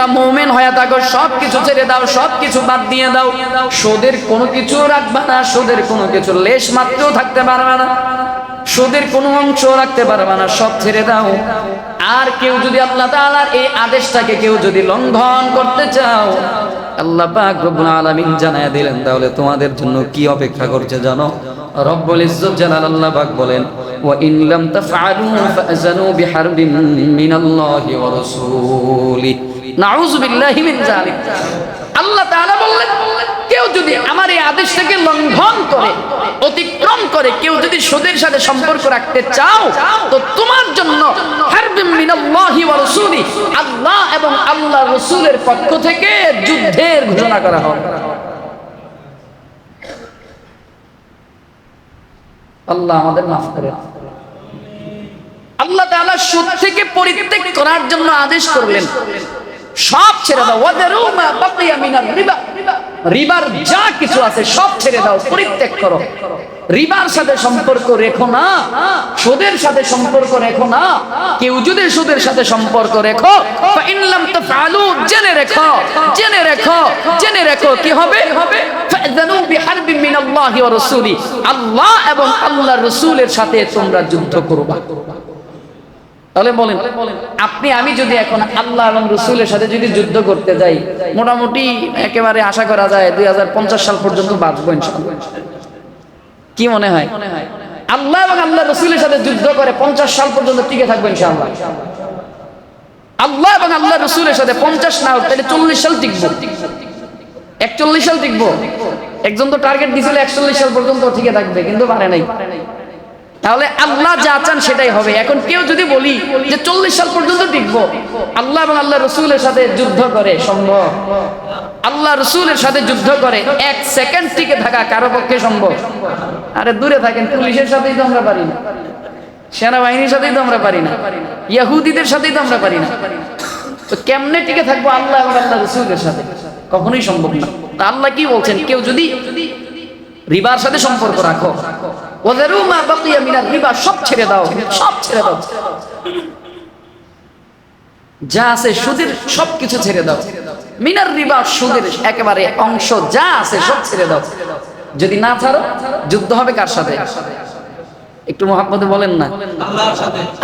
তোমরা মোমেন হয়ে থাকো সব কিছু ছেড়ে দাও সব কিছু বাদ দিয়ে দাও। সুদের কোনো কিছু রাখবা না, সুদের কোনো কিছু লেশ মাত্রও থাকতে পারবে না। সুদের কোনো অংশ রাখতে পারবে না, সব ছেড়ে দাও। আর কেউ যদি আল্লাহ তাআলার এই আদেশটাকে কেউ যদি লঙ্ঘন করতে চাও, আল্লাহ পাক রব্বুল আলামিন জানায়া দিলেন, তাহলে তোমাদের জন্য কি অপেক্ষা করছে জানো? রব্বুল ইজ্জত জালাল আল্লাহ পাক বলেন, ওয়া ইন লাম তাফআলু ফাআযানু বিহারবিন মিনাল্লাহি ওয়া রাসূলি। আল্লাহ আল্লাহ এবং আল্লাহ রাসূলের পক্ষ থেকে যুদ্ধের ঘোষণা করা হবে আল্লাহ আমাদের মাফ করে আল্লাহ তাআলা সুদ থেকে পরিত্যাগ করার জন্য আদেশ করলেন। সব ছেড়ে দাও। রিবা। রিবার যা কিছু আছে সব ছেড়ে দাও, পরিত্যাগ করো। রিবার সাথে সম্পর্ক রেখো না, সুদের সাথে সম্পর্ক রেখো না, কেউ যদি সুদের সাথে সম্পর্ক রেখো ফা ইন লাম তাফআলু জেনে রেখো জেনে রেখো জেনে রেখো, কি হবে? আল্লাহ এবং আল্লাহর রাসূলের সাথে তোমরা যুদ্ধ করবা। তাহলে বলেন, আপনি, আমি যদি এখন আল্লাহ এবং রসুলের সাথে যদি যুদ্ধ করতে যাই, মোটামুটি একেবারে আশা করা যায় দুই সাল পর্যন্ত বাঁচবো কি মনে হয়? আল্লাহ এবং আল্লাহ রসুলের সাথে যুদ্ধ করে পঞ্চাশ সাল পর্যন্ত টিকে থাকব ইনশাআল্লাহ। আল্লাহ এবং আল্লাহ রসুলের সাথে পঞ্চাশ না হোক, তাহলে চল্লিশ সাল টিকবো। একচল্লিশ সাল টিকবো। একজন তো টার্গেট দিছিল একচল্লিশ সাল পর্যন্ত টিকে থাকবে, কিন্তু পারে নাই। তাহলে আল্লাহ যা চান সেটাই হবে। এখন কেউ যদি বলি যে চল্লিশ সাল পর্যন্ত টিকবো, আল্লাহ এবং আল্লাহ রসুলের সাথে যুদ্ধ করে, সম্ভব? আল্লাহ রসুলের সাথে যুদ্ধ করে, এক সেকেন্ড টিকে থাকা কারও পক্ষে সম্ভব? আরে দূরে থাকেন, পুলিশের সাথেই তো আমরা পারি না। সেনাবাহিনীর সাথেই তো আমরা পারি না। ইয়াহুদিদের সাথেই তো আমরা পারি না। তো কেমনে টিকে থাকব আল্লাহ এবং আল্লাহ রসুলের সাথে? কখনোই সম্ভব না। তা আল্লাহ কি বলছেন? কেউ যদি রিবার সাথে সম্পর্ক রাখো যা আছে সুদের ছেড়ে দাও। মিনার সুদের একেবারে অংশ যা আছে সব ছেড়ে দাও। যদি না ছাড়ো, যুদ্ধ হবে কার সাথে? একটু মহাব্বতে বলেন না?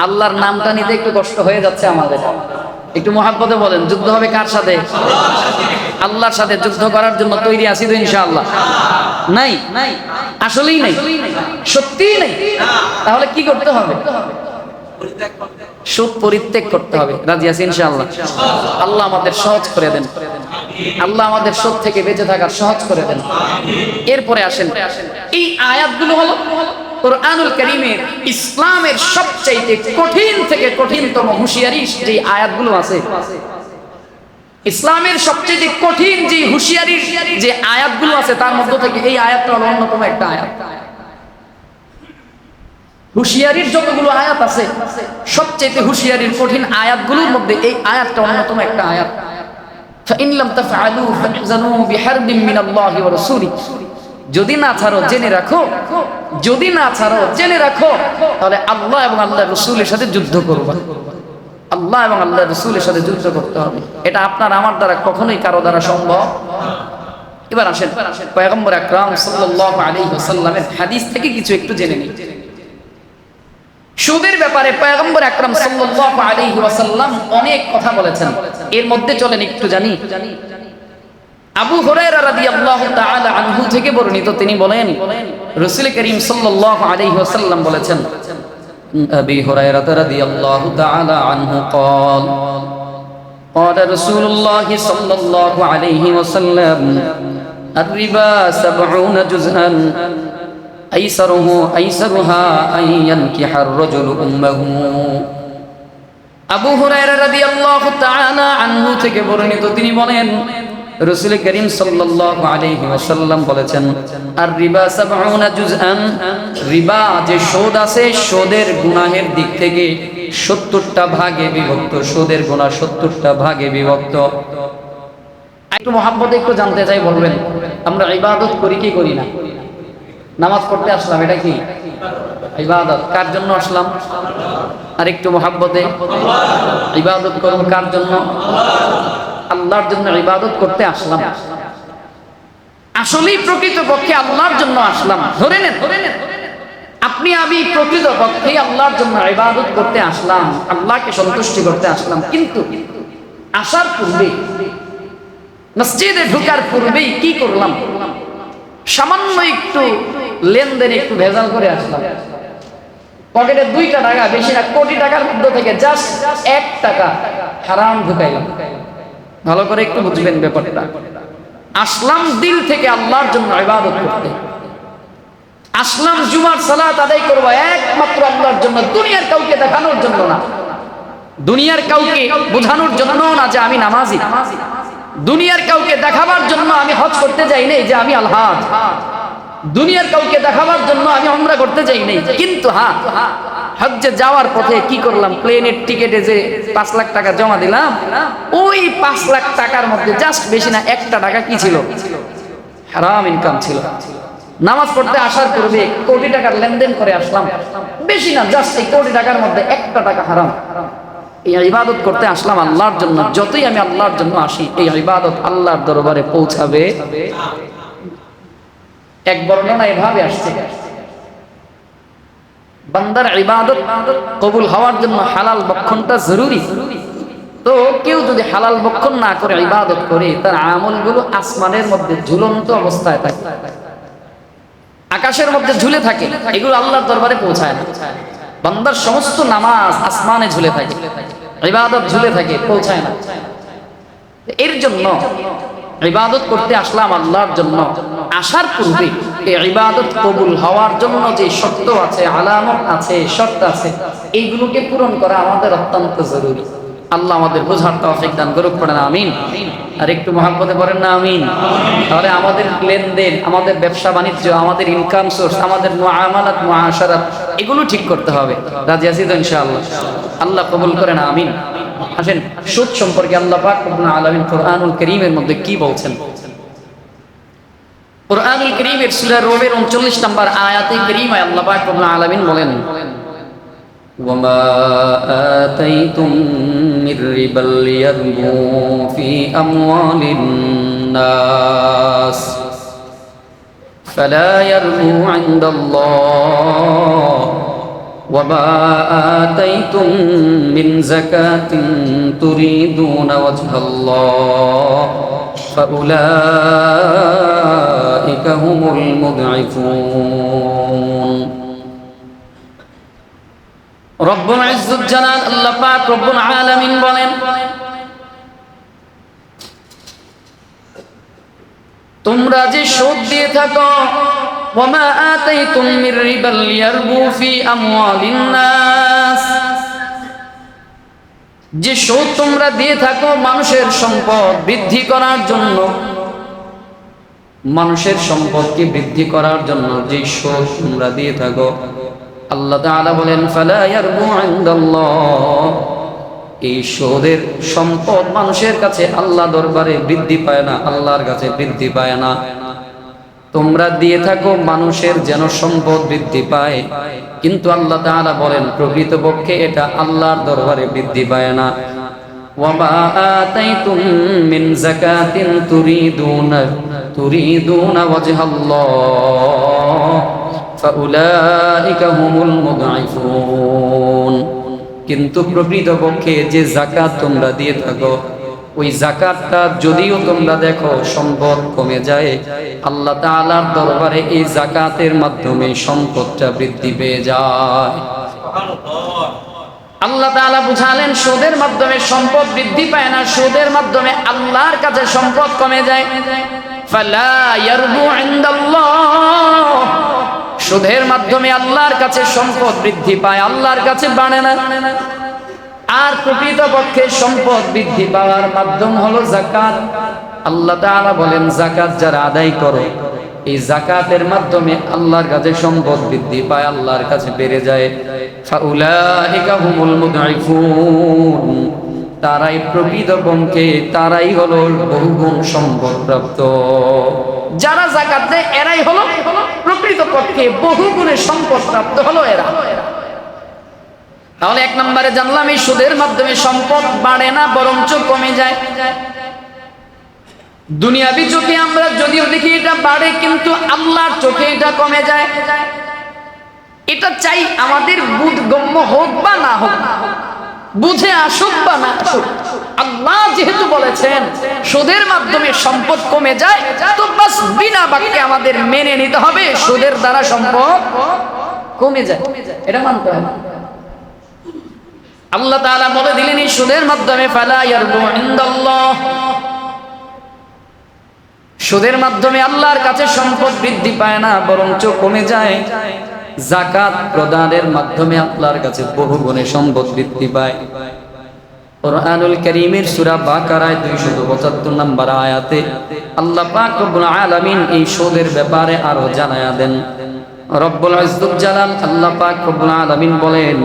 আল্লাহর নামটা নিতে একটু কষ্ট হয়ে যাচ্ছে আমাদের। একটু মহাব্বতে বলেন, যুদ্ধ হবে কার সাথে? আল্লাহর সাথে যুদ্ধ করার জন্য তৈরি আছি তো ইনশাআল্লাহ। নাই? নাই আসলেই নাই। সত্যিই নাই। তাহলে কি করতে হবে? সুদ পরিত্যাগ করতে হবে। রাজি আছি ইনশাআল্লাহ? আল্লাহ আমাদের সহজ করে দেন। আল্লাহ আমাদের সুদ থেকে বেঁচে থাকার সহজ করে দেন। এরপরে আসেন। এই আয়াতগুলো হলো কোরআনুল করিমের ইসলামের সবচাইতে কঠিন থেকে কঠিনতম হুঁশিয়ারি যে আয়াতগুলো আছে। ইসলামের সবচেয়ে কঠিন যে হুঁশিয়ারির যে আয়াতগুলো আছে তার মধ্য থেকে এই আয়াতটা হলো অন্যতম একটা আয়াত হুঁশিয়ারির যতগুলো আয়াত আছে সবচেয়ে হুঁশিয়ারির কঠিন আয়াতগুলোর মধ্যে এই আয়াতটা অন্যতম একটা আয়াত فإن لم تفعلوا فاحزنوا بحرب من الله ورسوله যদি না ছাড়ো জেনে রাখো যদি না ছাড়ো জেনে রাখো তাহলে আল্লাহ এবং আল্লাহ রসুলের সাথে যুদ্ধ করবা আল্লাহ এবং আল্লাহ রসুলের সাথে যুদ্ধ করতে হবে। এটা আপনার আমার দ্বারা কখনোই কারও দ্বারা সম্ভব। এবার আসেন, পয়গম্বর আকরাম সাল্লাল্লাহু আলাইহি ওয়াসাল্লামের হাদিস থেকে কিছু একটু জেনে নিই। সুদের ব্যাপারে পয়গম্বর আকরাম সাল্লাল্লাহু আলাইহি ওয়াসাল্লাম অনেক কথা বলেছেন। এর মধ্যে চলেন একটু জানি। আবু হুরায়রা রাদিয়াল্লাহু তাআলা আনহু থেকে বর্ণিত তিনি বলেন, রাসূল করিম সাল্লাল্লাহু আলাইহি ওয়াসাল্লাম বলেছেন আবি হুরায়রা রাদিয়াল্লাহু তাআলা আনহু قال قال رسول الله صلى الله عليه وسلم الربا سبعون جزءا أيسره أيسرها أن ينكح الرجل أمه আবু হুরায়রা রাদিয়াল্লাহু তাআলা আনহু থেকে বর্ণিত তিনি বলেন রাসূল করিম সাল্লাল্লাহু আলাইহি ওয়াসাল্লাম বলেছেন, আর রিবা সাবউনা জুজআন রিবা যে সুদ আছে সুদের গুনাহের দিক থেকে 70টা ভাগে বিভক্ত সুদের গুনাহ 70টা ভাগে বিভক্ত। একটু মহাব্বতে একটু জানতে চাই, বলবেন, আমরা ইবাদত করি কি করি না? নামাজ পড়তে আসলাম, এটা কি? ইবাদত, কার জন্য আসলাম? আর একটু মহাব্বতে। ইবাদত করব কার জন্য? আল্লাহর জন্য ইবাদত করতে আসলাম। আসলেই প্রকৃত পক্ষে আল্লাহর জন্য আসলাম। ধরে নেন। ধরে নেন আপনি, আমি প্রকৃত পক্ষে আল্লাহর জন্য ইবাদত করতে আসলাম, আল্লাহকে সন্তুষ্টি করতে আসলাম, কিন্তু আসার পূর্বে, মসজিদে ঢুকার পূর্বেই কি করলাম? সামান্য একটু লেনদেন একটু ভেজাল করে আসলাম। পকেটে দুইটা টাকা, বেশি না, কোটি টাকার মধ্যে থেকে জাস্ট এক টাকা হারাম ঢুকাইলাম। ভালো করে একটু বুঝবেন ব্যাপারটা। আসলাম দিল থেকে আল্লাহর জন্য ইবাদত করতে। আসলাম জুমার সালাত আদায় করব একমাত্র আল্লাহর জন্য, দুনিয়ার কাউকে দেখানোর জন্য না। দুনিয়ার কাউকে বোঝানোর জন্য না যে আমি নামাজি। দুনিয়ার কাউকে দেখাবার জন্য আমি হজ করতে যাই নাই যে আমি আলহাজ। দুনিয়ার কাউকে দেখাবার জন্য আমি আমরা করতে যাই নাই। কিন্তু হ্যাঁ হজ্জে যাওয়ার পথে কি করলাম? প্লেনের টিকেটে যে পাঁচ লাখ টাকা জমা দিলাম, ওই পাঁচ লাখ টাকার মধ্যে জাস্ট বেশি না, একটা টাকা কি ছিল? হারাম ইনকাম ছিল। নামাজ পড়তে আসার পূর্বে কোটি টাকার লেনদেন করে আসলাম। বেশি না জাস্ট এই কোটি টাকার মধ্যে একটা টাকা হারাম। এই ইবাদত করতে আসলাম আল্লাহর জন্য। যতই আমি আল্লাহর জন্য আসি, এই ইবাদত আল্লাহর দরবারে পৌঁছাবে। এক বর্ণনা এভাবে আসছে। বান্দার ইবাদত কবুল হওয়ার জন্য হালাল বক্ষণটা জরুরি। তো কেউ যদি হালাল বক্ষণ না করে ইবাদত করে, তার আমলগুলো আসমানের মধ্যে ঝুলন্ত অবস্থায় থাকে। আকাশের মধ্যে ঝুলে থাকে, এগুলো আল্লাহর দরবারে পৌঁছায় না। বান্দার সমস্ত নামাজ আসমানে ঝুলে থাকে, ইবাদত ঝুলে থাকে, পৌঁছায় না। এর জন্য ইবাদত করতে আসলাম আল্লাহর জন্য আসার পূর্বে ইবাদত কবুল হওয়ার জন্য যে শর্ত আছে, আলামত আছে, শর্ত আছে, এইগুলোকে পূরণ করা আমাদের অত্যন্ত জরুরি। আল্লাহ আমাদের বোঝার তৌফিক দান করুক, পড়েন, আমিন। আর একটু মহাব্বতে পড়েন না, আমিন। তাহলে আমাদের লেনদেন, আমাদের ব্যবসা বাণিজ্য, আমাদের ইনকাম সোর্স আমাদের মুআমালাত, মুআশারাত, এগুলো ঠিক করতে হবে। রাজি তো, ইনশাআল্লাহ? আল্লাহ কবুল করেন, আমিন। আসেন, সুদ সম্পর্কে আল্লাহ পাক আলামিন কোরআনুল কারীমের মধ্যে কি বলছেন? কোরআনুল কারীমের সূরা রুমের 39 নম্বর আয়াতে কারীমায় আল্লাহ পাক রব্বুল আলামিন বলেন وما آتيتم من ربا ليربو في أموال الناس فلا يربو عند الله وما آتيتم من زكاة تريدون وجه الله فأولئك هم المضعفون রব্বুল ইজ্জত জানান আল্লাহ পাক রব্বুল আলামিন বলেন তোমরা যে সুদ দিয়ে থাকো ওমা আতাইতুম মির রিবাল ইয়ারবু ফি আমওয়ালিন নাস যে সুদ তোমরা দিয়ে থাকো মানুষের সম্পদ বৃদ্ধি করার জন্য। মানুষের সম্পদকে বৃদ্ধি করার জন্য যে সুদ তোমরা দিয়ে থাকো। আল্লাহ তাআলা বলেন এই সুদের সম্পদ মানুষের কাছে আল্লাহ দরবারে বৃদ্ধি পায় না, আল্লাহর কাছে বৃদ্ধি পায় না। তোমরা দিয়ে থাকো, মানুষের যেন সম্পদ বৃদ্ধি পায়। কিন্তু আল্লাহ তাআলা বলেন, প্রকৃতপক্ষে এটা আল্লাহর দরবারে বৃদ্ধি পায় না। ওয়ামা আতাইতুম মিন যাকাতিন তুরিদুনা তুরিদুনা ওয়াজহাল্লাহ, ফাউলাইকা হুমুল মুদঈফুন কিন্তু প্রকৃতপক্ষে যে জাকাত তোমরা দিয়ে থাকো ওই জাকাতটা যদিও তোমরা দেখো সম্পদ কমে যায়, আল্লাহ তাআলার দরবারে এই জাকাতের মাধ্যমে সম্পদটা বৃদ্ধি পেয়ে যায়। আল্লাহ তাআলা বুঝালেন, সুদের মাধ্যমে সম্পদ বৃদ্ধি পায় না, সুদের মাধ্যমে আল্লাহর কাছে সম্পদ কমে যায়। ফালা ইয়ারবু ইনদাল্লাহ। সুদের মাধ্যমে আল্লাহর কাছে সম্পদ বৃদ্ধি পায়, আল্লাহর কাছে বাড়ে না। আর প্রকৃতপক্ষে সম্পদ বৃদ্ধি পাওয়ার মাধ্যম হলো জাকাত আল্লাহ তাআলা বলেন জাকাত যারা আদায় করো, এই জাকাতের মাধ্যমে আল্লাহর কাছে সম্পদ বৃদ্ধি পায়, আল্লাহর কাছে বেড়ে যায়। ফাউলাইকা হুমুল মুদঈফুন তারাই তারাই হলো বহুগুণ সম্পদ প্রাপ্ত যারা জাকাত দেয়, এরাই হলো প্রকৃতপক্ষে বহুগুণে সম্পদ প্রাপ্ত হলো এরা। তাহলে এক নম্বরে জানলাম, এই সুদের মাধ্যমে সম্পদ বাড়ে না, বরঞ্চ কমে যায়। দুনিয়াবি চোখে আমরা যদিও দেখি এটা বাড়ে, কিন্তু আল্লাহর চোখে এটা কমে যায়। এটা চাই আমাদের বুধগম্য হোক বা না হোক, বুঝে আসুক বা না আসুক, আল্লাহ যেহেতু বলেছেন, সুদের মাধ্যমে সম্পদ কমে যায়, তো বাস বিনা বাক্যে আমাদের মেনে নিতে হবে, সুদের দ্বারা সম্পদ কমে যায়। এটা মানতে হবে। আল্লাহ তাআলা বলে দিলেন, এই সুদের মাধ্যমে ফালা ইয়ারবু ইনদাল্লাহ। সুদের মাধ্যমে আল্লাহর কাছে সম্পদ বৃদ্ধি পায় না, বরঞ্চ কমে যায়। জাকাত প্রদানের মাধ্যমে আল্লাহর কাছে বহু গুণে সম্পদ বৃদ্ধি পায়। কোরআনুল করিমের সূরা বাকারায় 275 নম্বর আয়াতে আল্লাহ পাক রব্বুল আলামিন এই সুদের ব্যাপারে আরও জানায়া দেন। রব্বুল ইজ্জত জালাল আল্লাহ পাক রব্বুল আলামিন বলেন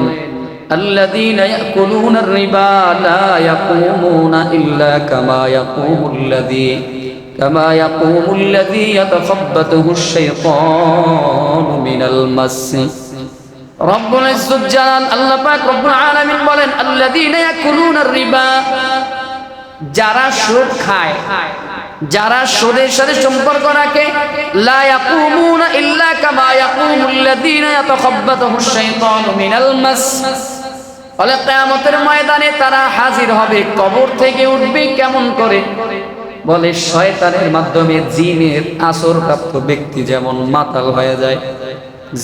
الذين يأكلون الربا لا يقومون إلا كما يقوم الذي كما يقوم الذي يتخبطه الشيطان من المس রব্বুল ইজ্জত জালাল আল্লাহ পাক রব্বুল আলামিন বলেন আল্লাযীনা ইয়াকুলুনার রিবা যারা সুদ খায় যারা সুদের সাথে সম্পর্ক রাখে লা ইয়াকুমুনা ইল্লা কামা ইয়াকুমুল লাযীনা ইয়াতাখাব্বাতুহু শাইতানু মিনাল মাস বলে কিয়ামতের ময়দানে তারা হাজির হবে। কবর থেকে উঠবে কেমন করে? বলে শয়তানের মাধ্যমে জিনের আসরপ্রাপ্ত ব্যক্তি যেমন মাতাল হয়ে যায়,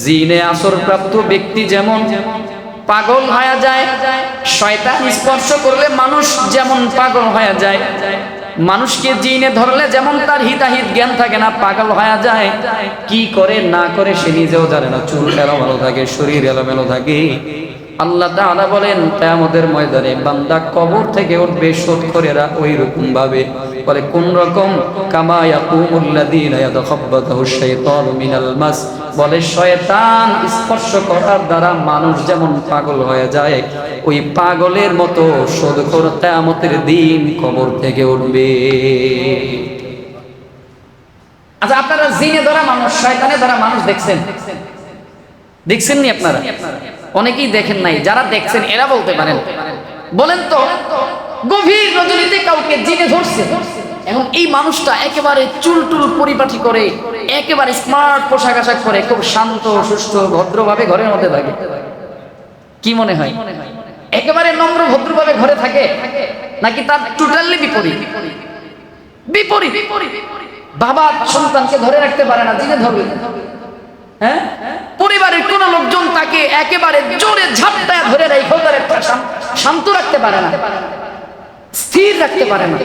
জিনে আসরপ্রাপ্ত ব্যক্তি যেমন পাগল হয়ে যায়, শয়তান স্পর্শ করলে মানুষ যেমন পাগল হয়ে যায়, মানুষকে জিনে ধরলে যেমন তার হিতাহিত জ্ঞান থাকে না, পাগল হয়ে যায়। কি করে না করে সে নিজেও জানে না, চুল এলোমেলো থাকে, শরীর এলোমেলো থাকে। আল্লাহ তাআলা বলেন, কিয়ামতের ময়দানে বান্দা কবর থেকে উঠবে শোধ করেরা ওই রকম ভাবে বলে, কোন রকম? কামা ইয়াকুমুল্লাযীনা ইয়াতাখাব্বাতুহু শাইতানু মিনাল মাস। বলে, শয়তান স্পর্শ করার দ্বারা মানুষ যেমন পাগল হয়ে যায়, ওই পাগলের মতো শোধ করে, কিয়ামতের দিন কবর থেকে উঠবে। আচ্ছা আপনারা জিনে ধরা মানুষ, শয়তানে ধরা মানুষ দেখছেন? দেখছেন নি আপনারা? অনেকেই দেখেন নাই, যারা দেখছেন এরা বলতে পারেন। বলেন তো, গভীর রজনীতে কাউকে জিনে ধরছে? এখন এই মানুষটা একেবারে চুল টুল পরিপাটি করে, একেবারে স্মার্ট পোশাক আশাক করে খুব শান্ত, সুস্থ, ভদ্রভাবে ঘরের মধ্যে থাকে। কি মনে হয়? একেবারে নম্র, ভদ্রভাবে ঘরে থাকে? নাকি তার টোটালি বিপরীত? বিপরীত। বাবা সন্তানকে ধরে রাখতে পারে না, জিনে ধরবে হ্যাঁ? পরিবারের কোন লোকজন তাকে একেবারে জোরে ঝাপটায় ধরে রেখে তার শান্ত রাখতে পারে না। স্থির রাখতে পারে না।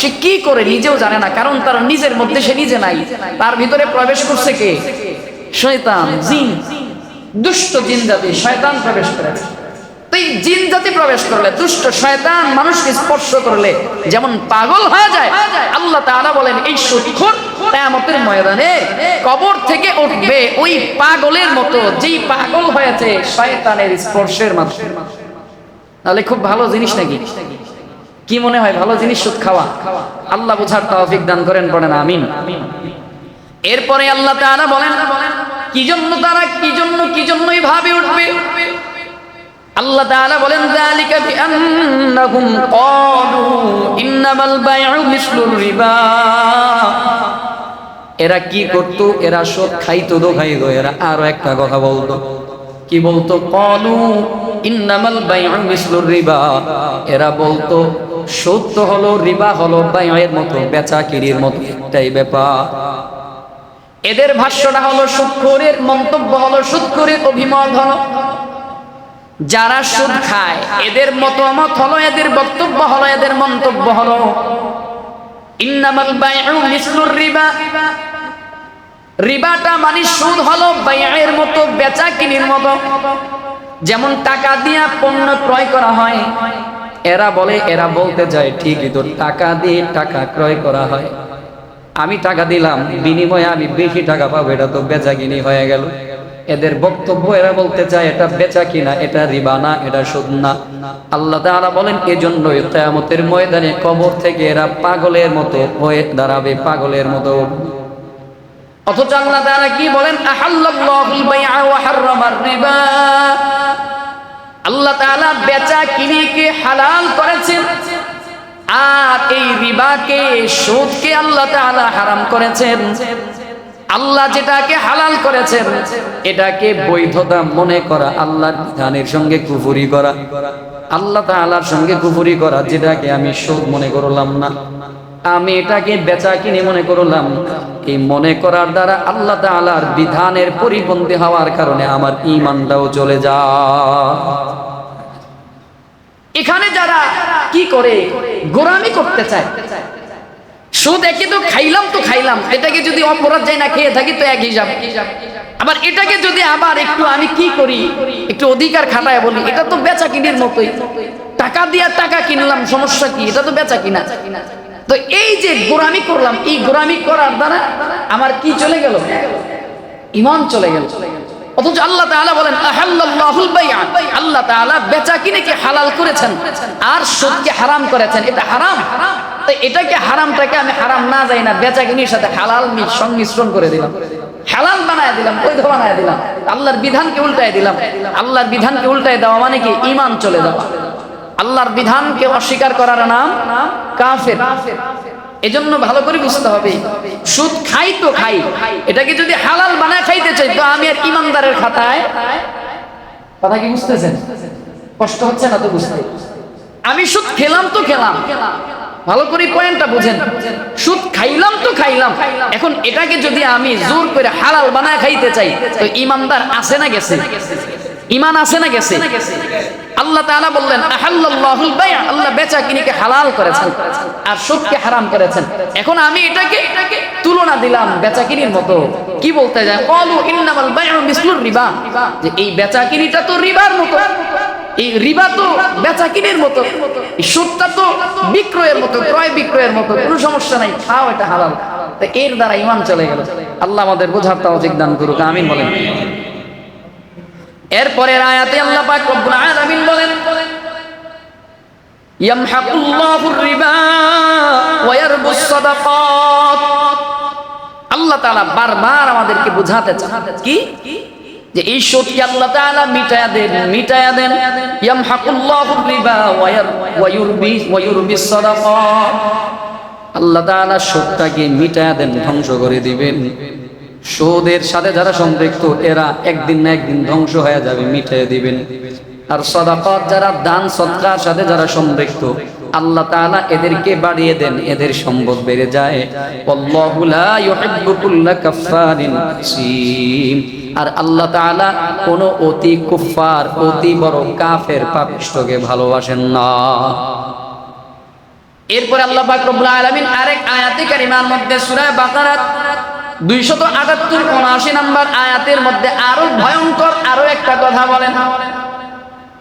সে কি করে নিজেও জানে না, কারণ তার নিজের মধ্যে সে নিজে নাই। তার ভিতরে প্রবেশ করছে কে? শয়তান, জিন। দুষ্ট জিন জাতি, শয়তান প্রবেশ করেছে তো জিন জাতি প্রবেশ করলে, দুষ্ট শয়তান মানুষকে স্পর্শ করলে যেমন পাগল হয়ে যায়, আল্লাহ তাআলা বলেন, এই সুৎখর কিয়ামতের ময়দানে কবর থেকে উঠবে ওই পাগলের মতো, যেই পাগল হয়েছে শয়তানের স্পর্শের মাধ্যমে। তাহলে খুব ভালো জিনিস নাকি? কি মনে হয় ভালো জিনিস সুদ খাওয়া? আল্লাহ বুঝার তৌফিক দান করেন পড়েন আমিন। এরপরে আল্লাহ তাআলা বলেন, কি জন্য তারা কি জন্য কি জন্যই ভাবে উঠবে? আল্লাহ তাআলা বলেন, যালিকা বিআন্নাহুম ক্বালু ইন্নামাল বাইউ মিসলুর রিবা। এরা কি করত? এরা সব খাইতো দো খাইতো। এরা আরও একটা কথা বলতো। কি বলতো? কলু ইন্নামাল বাইউ মিসলুর রিবা। এরা বলতো, সত্য হলো, রিবা হলো বাইয়ের মতো, বেচা কিরির মতো একটাই ব্যাপার। এদের ভাষ্যটা হলো, সুৎখোরের মন্তব্য হলো, সুৎখোরের অভিমত হলো। যারা সুদ খায়, এদের মতামত হলো, এদের বক্তব্য হলো, এদের মন্তব্য হলো। ইন্নামাল বাইউ মিসলুর রিবা। রিবাটা মানে সুদ হলো বাইয়ের মতো বেচা কিনির মতো। যেমন টাকা দিয়া পণ্য ক্রয় করা হয়, এরা বলে, এরা বলতে যায়, ঠিকই তো, টাকা দিয়ে টাকা ক্রয় করা হয়। আমি টাকা দিলাম, বিনিময়ে আমি বেশি টাকা পাবো, এটা তো বেচা কিনি হয়ে গেল। এদের বক্তব্য এরা বলতে চায়, এটা বেচা কিনা, এটা রিবা না, এটা সুদ না। আল্লাহ তাআলা বলেন, এজন্যই কিয়ামতের ময়দানে কবর থেকে এরা পাগলের মতো হয়ে দাঁড়াবে, পাগলের মতো। অথচ আল্লাহ তাআলা কি বলেন? আহাল্লাল্লাহুল বাইআ ওয়া হাররামার রিবা। আল্লাহ তাআলা বেচা কিনিকে হালাল করেছেন, আর এই রিবাকে, সুদকে আল্লাহ তাআলা হারাম করেছেন। আল্লাহ যেটাকে হালাল করেছেন, এটাকে বৈধতা মনে করা, আল্লাহর বিধানের সঙ্গে কুফুরি করা, আল্লাহ তাআলার সঙ্গে কুফুরি করা, যেটাকে আমি সুদ মনে করলাম না। আমি এটাকে বেচা কিনে মনে করলাম। এই মনে করার দ্বারা আল্লাহ তাআলার বিধানের পরিপন্থী হওয়ার কারণে আমার ঈমানটাও চলে যায়। এখানে যারা কি করে, গোরামি করতে চায় সুদ একে তো খাইলাম তো খাইলাম। এটাকে যদি অপরাধ যায় না, খেয়ে থাকি তো এক হিসাব। আবার এটাকে যদি আবার একটু আমি কি করি? একটু অধিকার খাটায় বলি, এটা তো বেচা কিনির মতোই। টাকা দিয়ে টাকা কিনলাম, সমস্যা কি? এটা তো বেচা কিনা তো এই যে গোরামি করলাম, এই গোরামি করার দ্বারা আমার কি চলে গেল? ইমান চলে গেল। অথচ আল্লাহ তাআলা বলেন, আহাল্লাল্লাহুল বাইআ। আল্লাহ তাআলা বেচা কিনে কিনেকে হালাল করেছেন, আর সুদকে হারাম করেছেন। এটা হারাম। এটাকে হারামটাকে আমি হারাম না যাই না বেচা কিনির সাথে হালাল সংমিশ্রণ করে দিলাম। হালাল বানায় দিলাম, বৈধ বানায় দিলাম, আল্লাহর বিধানকে উল্টায় দিলাম। আল্লাহর বিধানকে উল্টায় দেওয়া মানে কি? ঈমান চলে যাওয়া। আল্লাহর বিধানকে অস্বীকার করার নাম কাফের। এজন্য ভালো করে বুঝতে হবে, সুদ খাই তো খাই। এটাকে যদি হালাল বানায় খাইতে চাই, তো আমি আর ইমানদারের খাতায় কথা কি বুঝতেছেন? কষ্ট হচ্ছে না তো বুঝতে? আমি সুদ খেলাম তো খেলাম। ভালো করে পয়েন্টটা বুঝেন। সুদ খাইলাম তো খাইলাম। এখন এটাকে যদি আমি জোর করে হালাল বানায় খাইতে চাই তো ইমানদার আছে না গেছে? ইমান আছে না গেছে? আল্লাহ তাআলা বললেন আহাল্লাল্লাহুল বাই'a আল্লাহ বেচা কিনিকে হালাল করেছেন আর সুদকে হারাম করেছেন। এখন আমি এটাকে তুলনা দিলাম বেচা কিনির মতো। কি বলতে যায়? ক্বালু ইন্নামাল বাই'উ মিসলুর রিবা যে এই বেচা কিনিটা তো রিবার মতো। এই রিবা তো বেচা কিনির মতো সুদটা তো বিক্রয়ের মতো, ক্রয় বিক্রয়ের মতো, কোনো সমস্যা নাই, খাও, এটা হালাল। তো এর দ্বারা ইমান চলে গেল। আল্লাহ আমাদের বোঝার তৌফিক দান করুক, আমিন বলেন। এরপরের আয়াতে আল্লাহ পাক রব্বুল আলামিন বলেন ইয়ামহাকুল্লাহুর রিবা ওয়া ইয়ারবুস সাদাকাত। আল্লাহ তাআলা বারবার আমাদেরকে বোঝাতে চান, কি? যে এই সুদকে আল্লাহ তাআলা মিটায়া দেন মিটায়া দেন। ইয়ামহাকুল্লাহুর রিবা ওয়া ইউরবি, ওয়া ইউরবিস সাদাকাত আল্লাহ তাআলা সুদটাকে মিটায়া দেন, ধ্বংস করে দিবেন। সুদের সাথে যারা সম্পৃক্ত, এরা একদিন না একদিন ধ্বংস হয়ে যাবে, মিটিয়ে দিবেন। আর সদাকত যারা দান, সৎকার সাথে যারা সম্পৃক্ত আল্লাহ তাআলা এদেরকে বাড়িয়ে দেন, এদের সম্পদ বেড়ে যায়। আল্লাহু লা ইউহিব্বু কুল্লা কাফফারিন আর আল্লাহ তাআলা কোন অতি কুফফার, অতি বড় কাফের পাপিষ্ঠকে ভালোবাসেন না। এরপর আল্লাহ পাক রব্বুল আলামিন আরেক আয়াতে কারিমার মধ্যে সূরা বাকারা দুইশত আটাত্তর উনআশি নাম্বার আয়াতের মধ্যে আরও ভয়ঙ্কর আরও একটা কথা বলেন।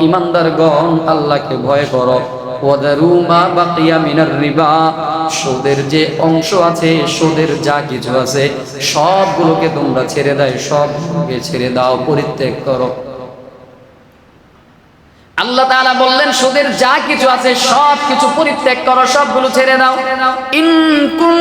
ইমানদারগণ, আল্লাহকে ভয় করো। ছেড়ে ছেড়ে দাও, পরিত্যাগ বললেন, সুদের যা কিছু আছে সব কিছু পরিত্যাগ করো, সবগুলো ছেড়ে দাও। ইন কুন